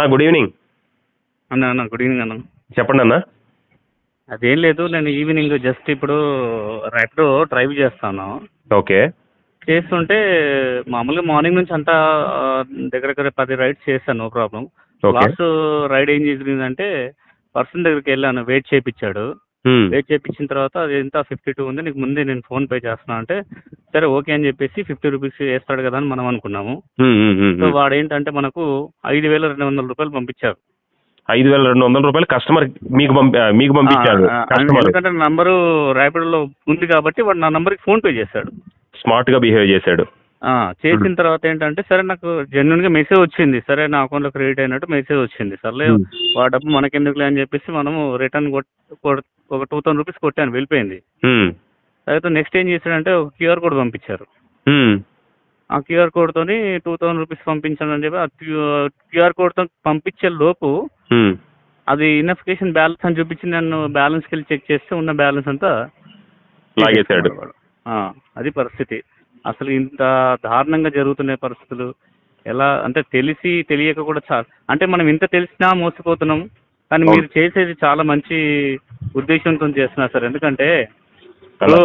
అన్న good evening అన్న అన్న గుడ్ ఈవినింగ్ అన్న. చెప్పండి అన్న. అదేం లేదు నేను ఈవినింగ్ జస్ట్ ఇప్పుడు ర్యాపిడో డ్రైవ్ చేస్తాను. ఓకే. చేస్తుంటే మామూలుగా మార్నింగ్ నుంచి అంతా దగ్గర దగ్గర పది రైడ్స్ చేశాను నో ప్రాబ్లం లాస్ట్ రైడ్ ఏం జరిగిందంటే పర్సన్ దగ్గరికి వెళ్ళాను వెయిట్ చేయించాడు. వెయిట్ చేయించిన తర్వాత అది ఎంత ఫిఫ్టీ టూ ఉంది. నీకు ముందే నేను ఫోన్ పే చేస్తున్నా అంటే సరే ఓకే అని చెప్పేసి ఫిఫ్టీ రూపీస్ వేస్తాడు కదా అని మనం అనుకున్నాము. సో. వాడు ఏంటంటే మనకు ఐదు వేల రెండు వందల రూపాయలు పంపించారు. ఐదు వేల రెండు వందల రూపాయలు కస్టమర్ మీకు మీకు పంపించాడు ఎందుకంటే నంబరు ర్యాపిడోలో ఉంది కాబట్టి వాడు నా నంబర్కి ఫోన్ పే చేశాడు. స్మార్ట్గా బిహేవ్ చేశాడు. చేసిన తర్వాత ఏంటంటే సరే నాకు జెన్యున్గా మెసేజ్ వచ్చింది సరే నా అకౌంట్లో క్రెడిట్ అయినట్టు మెసేజ్ వచ్చింది సర్లే. వాడు డబ్బు మనకెందుకులే అని చెప్పేసి మనము రిటర్న్ ఒక టూ థౌసండ్ రూపీస్ కొట్టాను వెళ్ళిపోయింది. అయితే నెక్స్ట్ ఏం చేశాడంటే ఒక క్యూఆర్ కోడ్ పంపించారు. ఆ క్యూఆర్ కోడ్ తోని టూ థౌసండ్ రూపీస్ పంపించాను అని చెప్పి ఆ క్యూఆర్ కోడ్తో పంపించే లోపు. అది ఇన్ఫికేషన్ బ్యాలెన్స్ అని చూపించి నన్ను బ్యాలెన్స్కి వెళ్ళి చెక్ చేస్తే ఉన్న బ్యాలెన్స్ అంతా లాగేశాడు ఆ, అది పరిస్థితి అసలు ఇంత దారుణంగా జరుగుతున్న పరిస్థితులు ఎలా అంటే తెలిసి తెలియక కూడా చాలా అంటే మనం ఇంత తెలిసినా మోసపోతున్నాం కానీ మీరు చేసేది చాలా మంచి ఉద్దేశంతో చేస్తున్నారు సార్. ఎందుకంటే ఇప్పుడు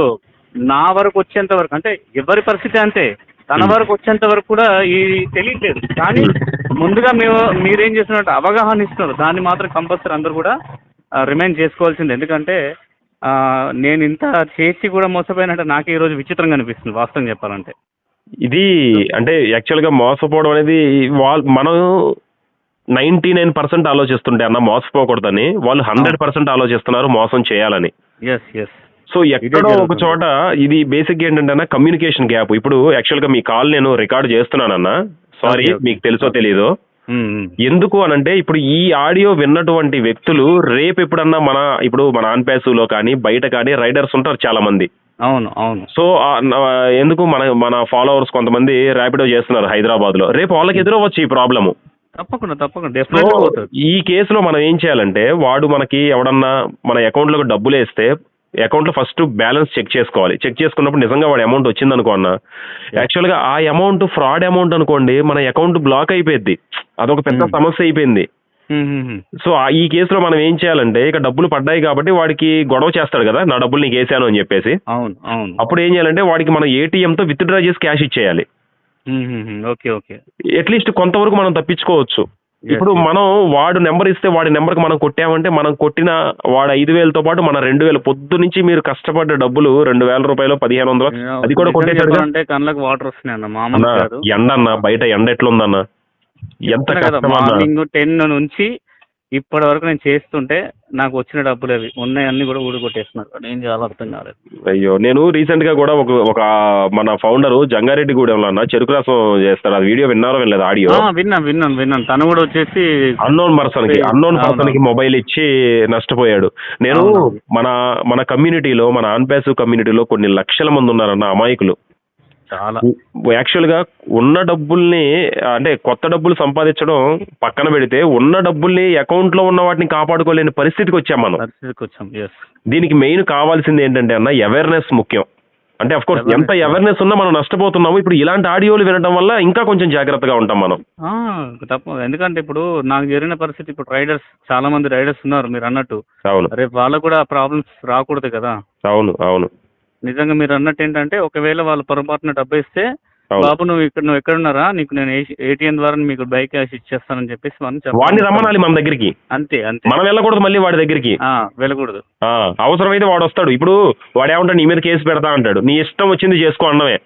నా వరకు వచ్చేంత వరకు అంటే ఎవరి పరిస్థితి అంతే తన. వరకు వచ్చేంత వరకు కూడా ఈ తెలియట్లేదు. కానీ ముందుగా మేము మీరేం చేస్తున్నట్టు అవగాహన ఇస్తున్నారు. దాన్ని మాత్రం కంపల్సరీ అందరూ కూడా రిమైండ్ చేసుకోవాల్సింది. ఎందుకంటే నేను ఇంత చేసి కూడా మోసపోయినట్టు నాకు ఈ రోజు విచిత్రంగా అనిపిస్తుంది వాస్తవం చెప్పాలంటే. ఇది అంటే యాక్చువల్గా మోసపోవడం అనేది వాళ్ళు మనం నైన్టీ నైన్ పర్సెంట్ ఆలోచిస్తుంటే అన్న మోసపోకూడదని వాళ్ళు హండ్రెడ్ పర్సెంట్ ఆలోచిస్తున్నారు మోసం చేయాలని. సో ఎక్కడో ఒక. చోట ఇది బేసిక్ ఏంటంటే అన్న కమ్యూనికేషన్ గ్యాప్ ఇప్పుడు యాక్చువల్గా మీ కాల్ నేను రికార్డ్ చేస్తున్నానన్న. సారీ. మీకు తెలుసో తెలీదో. ఎందుకు అనంటే ఇప్పుడు ఈ ఆడియో విన్నటువంటి వ్యక్తులు రేపు ఎప్పుడన్నా మన ఇప్పుడు మన ఆన్పేసులో కానీ బయట కానీ రైడర్స్ ఉంటారు చాలా మంది అవును అవును. సో ఎందుకు మన మన ఫాలోవర్స్ కొంతమంది ర్యాపిడో చేస్తున్నారు హైదరాబాద్లో రేపు వాళ్ళకి ఎదురవచ్చు ఈ ప్రాబ్లము. తప్పకుండా తప్పకుండా. ఈ కేసులో మనం ఏం చేయాలంటే వాడు మనకి ఎవడన్నా మన అకౌంట్లోకి డబ్బులు వేస్తే అకౌంట్లో ఫస్ట్ బ్యాలెన్స్ చెక్ చేసుకోవాలి. చెక్ చేసుకున్నప్పుడు నిజంగా వాడి అమౌంట్ వచ్చింది అనుకో అన్న యాక్చువల్గా ఆ అమౌంట్ ఫ్రాడ్ అమౌంట్ అనుకోండి మన అకౌంట్ బ్లాక్ అయిపోయింది అదొక పెద్ద Hmm. సమస్య అయిపోయింది. హ్మ్, హ్మ్. సో ఈ కేసులో మనం ఏం చేయాలంటే ఇక డబ్బులు పడ్డాయి కాబట్టి వాడికి గొడవ చేస్తాడు కదా నా డబ్బులు నీకు వేసాను అని చెప్పేసి. అప్పుడు ఏం చేయాలంటే వాడికి మనం ఏటీఎంతో విత్డ్రా చేసి క్యాష్ ఇచ్చేయాలి. ఓకే ఓకే అట్లీస్ట్ కొంతవరకు మనం తప్పించుకోవచ్చు. ఇప్పుడు. మనం వాడు నెంబర్ ఇస్తే వాడి నెంబర్కి మనం కొట్టామంటే మనం కొట్టిన వాడు ఐదు వేలతో పాటు మన రెండు వేలు పొద్దు నుంచి మీరు కష్టపడ్డ డబ్బులు రెండు వేల రూపాయలు పదిహేను వందలు అది కూడా అంటే కళ్ళకి వాటర్ వస్తున్నాయి ఎండ అన్న బయట ఎండ ఎట్లుందన్న? ఎంత కష్టం టెన్ నుంచి ఇప్పటి వరకు నేను చేస్తుంటే నాకు వచ్చిన డబ్బులు అవి ఉన్నాయి అన్ని కూడా ఊడికొట్టేస్తున్నారు ఏం చేయాలో అర్థం కాలేదు. అయ్యో నేను రీసెంట్గా కూడా ఒక ఒక మన ఫౌండర్ జంగారెడ్డి గూడెంలో అన్న చెరుకు రసం చేస్తాడు అది వీడియో విన్నారో వినలేదు? ఆడియో? ఆ, విన్నాను విన్నాను విన్నాను. తను కూడా వచ్చేసి అన్నోన్ పర్సన్కి అన్నోన్ అవును. పర్సన్కి మొబైల్ ఇచ్చి నష్టపోయాడు. నేను అవును. మన మన కమ్యూనిటీలో మన ఆన్పాసివ్ కమ్యూనిటీలో కొన్ని లక్షల మంది ఉన్నారన్న అమాయకులు. చాలా. యాక్చువల్గా ఉన్న డబ్బుల్ని అంటే కొత్త డబ్బులు సంపాదించడం పక్కన పెడితే ఉన్న డబ్బుల్ని అకౌంట్లో ఉన్న వాటిని కాపాడుకోలేని పరిస్థితికి వచ్చాం మనం. పరిస్థితికి వచ్చాం ఎస్ దీనికి మెయిన్ కావాల్సింది ఏంటంటే అన్న అవేర్నెస్ ముఖ్యం. అంటే అఫ్ కోర్స్. ఎంత అవేర్నెస్ ఉన్నా మనం నష్టపోతున్నాము. ఇప్పుడు ఇలాంటి ఆడియోలు వినడం వల్ల ఇంకా కొంచెం జాగ్రత్తగా ఉంటాం మనం. తప్ప ఎందుకంటే ఇప్పుడు నాకు జరిగిన పరిస్థితి ఇప్పుడు రైడర్స్ చాలా మంది రైడర్స్ ఉన్నారు మీరు అన్నట్టు. అవును. రేపు వాళ్ళకు కూడా ప్రాబ్లమ్స్ రాకూడదు కదా. అవును అవును. నిజంగా మీరు అన్నట్టు ఏంటంటే ఒకవేళ వాళ్ళు పొరపాటున డబ్బు ఇస్తే బాబు నువ్వు ఇక్కడ నువ్వు ఎక్కడున్నారా? నీకు నేను ఏటీఎం ద్వారా మీకు బైక్ క్యాష్ ఇచ్చేస్తానని చెప్పేసి మనం. వాడిని రమ్మనాలి మన దగ్గరికి. అంతే అంతే. మనం వెళ్ళకూడదు మళ్ళీ వాడి దగ్గరికి. వెళ్ళకూడదు. అవసరమైతే వాడు వస్తాడు. ఇప్పుడు వాడు ఏమంటాడు నీ మీద కేసు పెడతా అంటాడు. నీ ఇష్టం వచ్చింది చేసుకో అన్నమే.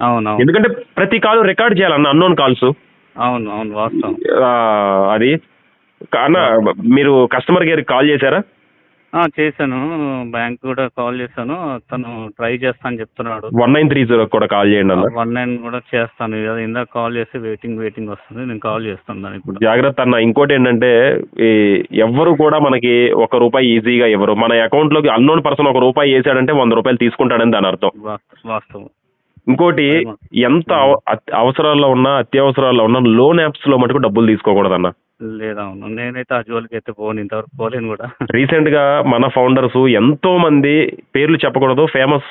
అవును ఎందుకంటే ప్రతి కాల్ రికార్డ్ చేయాలన్న అన్నోన్ కాల్స్ అవును అవును వాస్తవం. అది. అన్న మీరు కస్టమర్ కేర్కి కాల్ చేశారా? చేశాను. బ్యాంక్ కూడా కాల్ చేశాను. తను ట్రై చేస్తా అని చెప్తున్నాడు. వన్ నైన్ త్రీ జీరో కూడా కాల్ చేయండి అన్న. వన్ నైన్ కూడా చేస్తాను. ఇది ఇందాక కాల్ చేస్తే వెయిటింగ్ వెయిటింగ్ వస్తుంది. నేను కాల్ చేస్తాను దానికి కూడా. జాగ్రత్త అన్న. ఇంకోటి ఏంటంటే ఈ ఎవ్వరు కూడా మనకి ఒక రూపాయి ఈజీగా ఇవ్వరు. మన అకౌంట్లోకి అన్నోన్ పర్సన్ ఒక రూపాయి వేసాడంటే వంద రూపాయలు తీసుకుంటాడని దాని అర్థం. వాస్త- వాస్తవం. ఇంకోటి ఎంత అవసరాల్లో ఉన్నా అత్యవసరాల్లో ఉన్నా లోన్ యాప్స్లో మటుకు డబ్బులు తీసుకోకూడదన్న. లేదా అవును నేనైతే ఆ జోలికి అయితే పోను. ఇంతవరకు పోలేను కూడా. రీసెంట్గా మన ఫౌండర్స్ ఎంతో మంది పేర్లు చెప్పకూడదు. ఫేమస్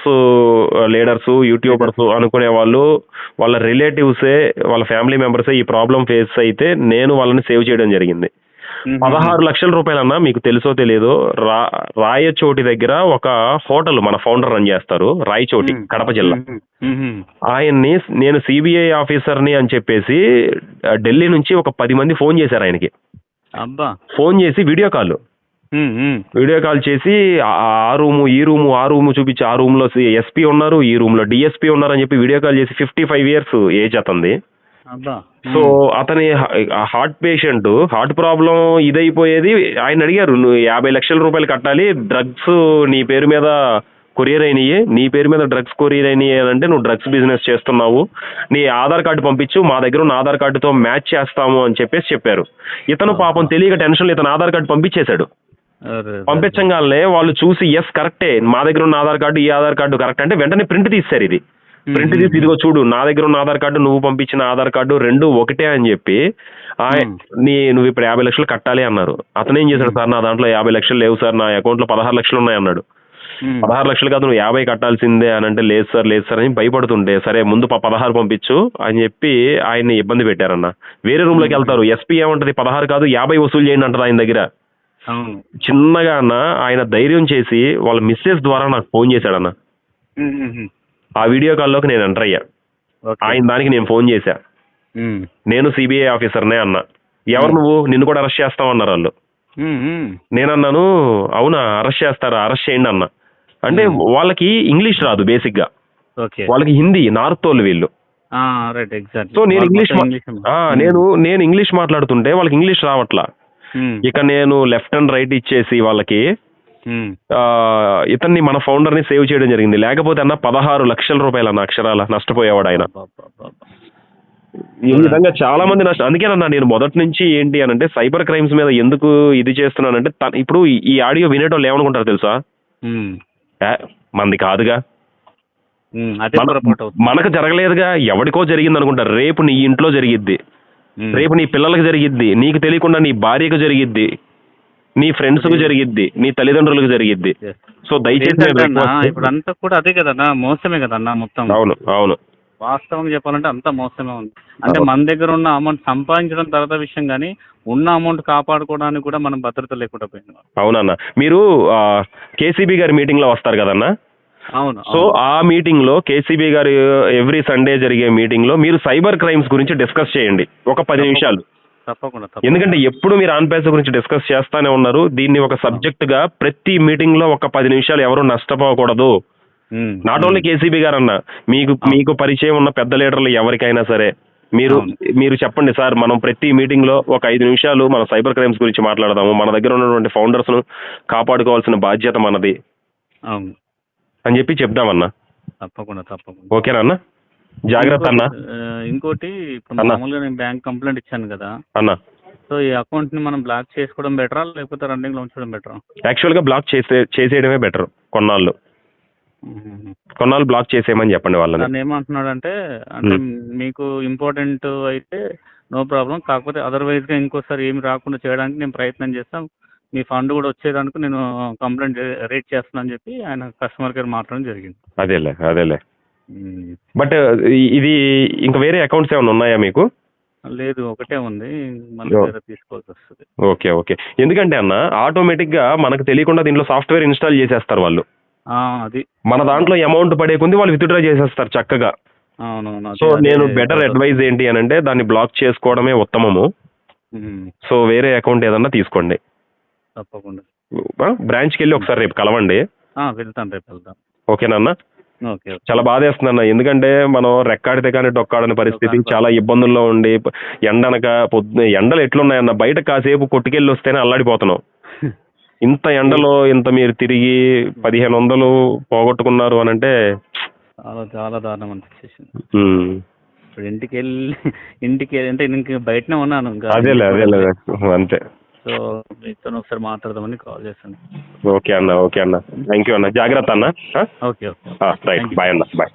లీడర్స్ యూట్యూబర్స్ అనుకునే వాళ్ళు వాళ్ళ రిలేటివ్సే వాళ్ళ ఫ్యామిలీ మెంబర్సే ఈ ప్రాబ్లం ఫేస్ అయితే నేను వాళ్ళని సేవ్ చేయడం జరిగింది. పదహారు లక్షల రూపాయలన్నా మీకు తెలుసో తెలియదో రా రాయచోటి దగ్గర ఒక హోటల్ మన ఫౌండర్ రన్ చేస్తారు రాయచోటి. కడప జిల్లా. ఆయన్ని నేను సిబిఐ ఆఫీసర్ని అని చెప్పేసి ఢిల్లీ నుంచి ఒక పది మంది ఫోన్ చేశారు ఆయనకి. ఫోన్ చేసి వీడియో కాల్. వీడియో కాల్ చేసి ఆ రూము ఈ రూము ఆ రూము చూపించి ఆ రూమ్లో ఎస్పీ ఉన్నారు ఈ రూమ్లో డిఎస్పీ ఉన్నారు అని చెప్పి వీడియో కాల్ చేసి ఫిఫ్టీ ఫైవ్ ఇయర్స్ ఏజ్ అతంది. సో అతని హార్ట్ పేషెంట్ హార్ట్ ప్రాబ్లం ఇదైపోయేది. ఆయన అడిగారు నువ్వు యాభై లక్షల రూపాయలు కట్టాలి డ్రగ్స్ నీ పేరు మీద కొరియర్ అయినాయి నీ పేరు మీద డ్రగ్స్ కొరియర్ అయినాయి అంటే నువ్వు డ్రగ్స్ బిజినెస్ చేస్తున్నావు నీ ఆధార్ కార్డు పంపించు మా దగ్గర ఉన్న ఆధార్ కార్డుతో మ్యాచ్ చేస్తాము అని చెప్పేసి చెప్పారు. ఇతను పాపం తెలియక టెన్షన్ ఇతను ఆధార్ కార్డు పంపించేశాడు. పంపించగానే వాళ్ళు చూసి ఎస్ కరెక్టే మా దగ్గర ఉన్న ఆధార్ కార్డు ఈ ఆధార్ కార్డు కరెక్ట్ అంటే వెంటనే ప్రింట్ తీస్తారు ఇది. ప్రింట్ మ్మ్. తీసి ఇదిగో చూడు నా దగ్గర ఉన్న ఆధార్ కార్డు నువ్వు పంపించిన ఆధార్ కార్డు రెండు ఒకటే అని చెప్పి మ్మ్. నీ నువ్వు ఇప్పుడు యాభై లక్షలు కట్టాలి అన్నారు. అతను ఏం చేశాడు సార్ నా దాంట్లో యాభై లక్షలు లేవు సార్ నా అకౌంట్లో పదహారు లక్షలు ఉన్నాయి అన్నాడు. మ్మ్. పదహారు లక్షలు కాదు నువ్వు యాభై కట్టాల్సిందే అని అంటే లేదు సార్ లేదు సార్ అని భయపడుతుంటే సరే ముందు పదహారు పంపించు అని చెప్పి ఆయన్ని ఇబ్బంది పెట్టారన్న. వేరే రూమ్లోకి వెళ్తారు. ఎస్పీ ఏమంటది? పదహారు కాదు యాభై వసూలు చేయండి అంటారు ఆయన దగ్గర. చిన్నగా అన్న ఆయన ధైర్యం చేసి వాళ్ళ మిస్సెస్ ద్వారా నాకు ఫోన్ చేశాడన్న. ఆ వీడియో కాల్లోకి నేను ఎంటర్ అయ్యా. ఆయన దానికి నేను ఫోన్ చేశా. నేను సిబిఐ ఆఫీసర్నే అన్న. ఎవరు నువ్వు? నిన్ను కూడా అరెస్ట్ చేస్తామన్నారు వాళ్ళు. మ్మ్. మ్మ్. నేనన్నాను అవునా అరెస్ట్ చేస్తారా? అరెస్ట్ చేయండి అన్న. అంటే వాళ్ళకి ఇంగ్లీష్ రాదు బేసిక్గా. వాళ్ళకి హిందీ నార్త్ వాళ్ళు. వీళ్ళు సో నేను ఇంగ్లీష్ నేను నేను ఇంగ్లీష్ మాట్లాడుతుంటే వాళ్ళకి ఇంగ్లీష్ రావట్లా. ఇక నేను లెఫ్ట్ అండ్ రైట్ ఇచ్చేసి వాళ్ళకి ఇతన్ని మన ఫౌండర్ని సేవ్ చేయడం జరిగింది. లేకపోతే అన్న పదహారు లక్షల రూపాయలు అన్న అక్షరాల నష్టపోయేవాడు ఆయన. ఈ విధంగా చాలా మంది నష్టం అందుకేనన్నా నేను మొదటి నుంచి ఏంటి అని అంటే సైబర్ క్రైమ్స్ మీద ఎందుకు ఇది చేస్తున్నానంటే తన- ఇప్పుడు ఈ- ఆడియో వినేటోళ్ళు ఏమనుకుంటారు తెలుసా? మంది కాదుగా. మనకు జరగలేదుగా ఎవడికో జరిగింది అనుకుంటారు. రేపు నీ ఇంట్లో జరిగిద్ది. రేపు నీ పిల్లలకు జరిగిద్ది. నీకు తెలియకుండా నీ భార్యకు జరిగిద్ది. నీ ఫ్రెండ్స్కు జరిగిద్ది నీ తల్లిదండ్రులకు జరిగిద్ది. సో దయచేసి ఇప్పుడు అంతా కూడా అదే కదన్నా మోసమే కదన్నా మొత్తం. అవును అవును. వాస్తవం చెప్పాలంటే అంతా మోసమే ఉంది. అంటే. మన దగ్గర ఉన్న అమౌంట్ సంపాదించడం తర్వాత విషయం కానీ ఉన్న అమౌంట్ కాపాడుకోవడానికి కూడా మనం భద్రత లేకుండా పోయింది. అవునన్న. మీరు కేసీబీ గారి మీటింగ్లో వస్తారు కదన్నా? అవును సో. ఆ మీటింగ్లో కేసీబీ గారి ఎవ్రీ సండే జరిగే మీటింగ్లో మీరు సైబర్ క్రైమ్స్ గురించి డిస్కస్ చేయండి. ఒక పది నిమిషాలు. తప్పకుండా ఎందుకంటే ఎప్పుడు మీరు ఆన్ పేస గురించి డిస్కస్ చేస్తానే ఉన్నారు. దీన్ని ఒక సబ్జెక్ట్గా ప్రతి మీటింగ్లో ఒక పది నిమిషాలు ఎవరు నష్టపోకూడదు. నాట్ ఓన్లీ కేసీబీ గారు అన్న మీకు మీకు పరిచయం ఉన్న పెద్ద లీడర్లు ఎవరికైనా సరే మీరు. మీరు చెప్పండి సార్ మనం ప్రతి మీటింగ్లో ఒక ఐదు నిమిషాలు మన సైబర్ క్రైమ్స్ గురించి మాట్లాడదాము. మన దగ్గర ఉన్నటువంటి ఫౌండర్స్ను కాపాడుకోవాల్సిన బాధ్యత మనది. అని చెప్పి చెప్దామన్నా. తప్పకుండా తప్పకుండా. ఓకేనా అన్న? జాగ్రత్త అన్న. ఇంకోటి ఇప్పుడు. మామూలుగా నేను బ్యాంక్ కంప్లైంట్ ఇచ్చాను కదా. అన్న. సో ఈ అకౌంట్ని మనం బ్లాక్ చేసుకోవడం బెటరా లేకపోతే రన్నింగ్లో ఉంచడం బెటరా? యాక్చువల్గా బ్లాక్ చేసే చేసేయడమే బెటర్ కొన్నాళ్ళు. కొన్నాళ్ళు బ్లాక్ చేసేయమని చెప్పండి వాళ్ళని. నన్ను ఏమంటున్నాడంటే అంటే మీకు ఇంపార్టెంట్ అయితే నో ప్రాబ్లం కాకపోతే అదర్వైజ్గా ఇంకోసారి ఏమి రాకుండా చేయడానికి నేను ప్రయత్నం చేస్తాం. మీ ఫండ్ కూడా వచ్చేదానికి నేను కంప్లైంట్ రేట్ చేస్తున్నాను చెప్పి ఆయన కస్టమర్ కేర్ మాట్లాడడం జరిగింది. అదేలే అదేలే. బట్ ఇది ఇంకా వేరే అకౌంట్స్ ఏమైనా ఉన్నాయా మీకు? లేదు ఒకటే ఉంది. తీసుకోవాల్సి వస్తుంది. Okay okay. ఎందుకంటే అన్న ఆటోమేటిక్గా మనకు తెలియకుండా దీంట్లో సాఫ్ట్వేర్ ఇన్స్టాల్ చేసేస్తారు వాళ్ళు. అది. మన దాంట్లో అమౌంట్ పడే కొంది వాళ్ళు విత్డ్రా చేసేస్తారు చక్కగా. సో నేను బెటర్ అడ్వైజ్ ఏంటి అని అంటే దాన్ని బ్లాక్ చేసుకోవడమే ఉత్తమము. సో వేరే అకౌంట్ ఏదన్నా తీసుకోండి. తప్పకుండా. బ్రాంచ్కి వెళ్ళి ఒకసారి రేపు కలవండి. వెళ్తాను రేపు వెళ్తాను. ఓకేనా అన్న? చాలా బాధేస్తుంది అన్న. ఎందుకంటే మనం రెక్కాడితే కానీ డొక్కాడని పరిస్థితి చాలా ఇబ్బందుల్లో ఉండి ఎండనక పొద్దున ఎండలు ఎట్లున్నాయన్న బయట కాసేపు కొట్టుకెళ్ళి వస్తేనే అల్లాడిపోతున్నాం. ఇంత ఎండలో ఇంత మీరు తిరిగి పదిహేను వందలు పోగొట్టుకున్నారు అని అంటే చాలా చాలా దారుణం అనిపించేసింది. ఇప్పుడు ఇంటికి వెళ్ళి ఇంటికి అంటే ఇంక బయటనే ఉన్నాను ఇంకా. అదేలే అదేలే అంతే. సో మీతో ఒకసారి మాట్లాడదామని కాల్ చేశాను. ఓకే అన్న ఓకే అన్న. థ్యాంక్ యూ అన్న. జాగ్రత్త అన్న. Okay okay. రైట్ బాయ్ అన్న బాయ్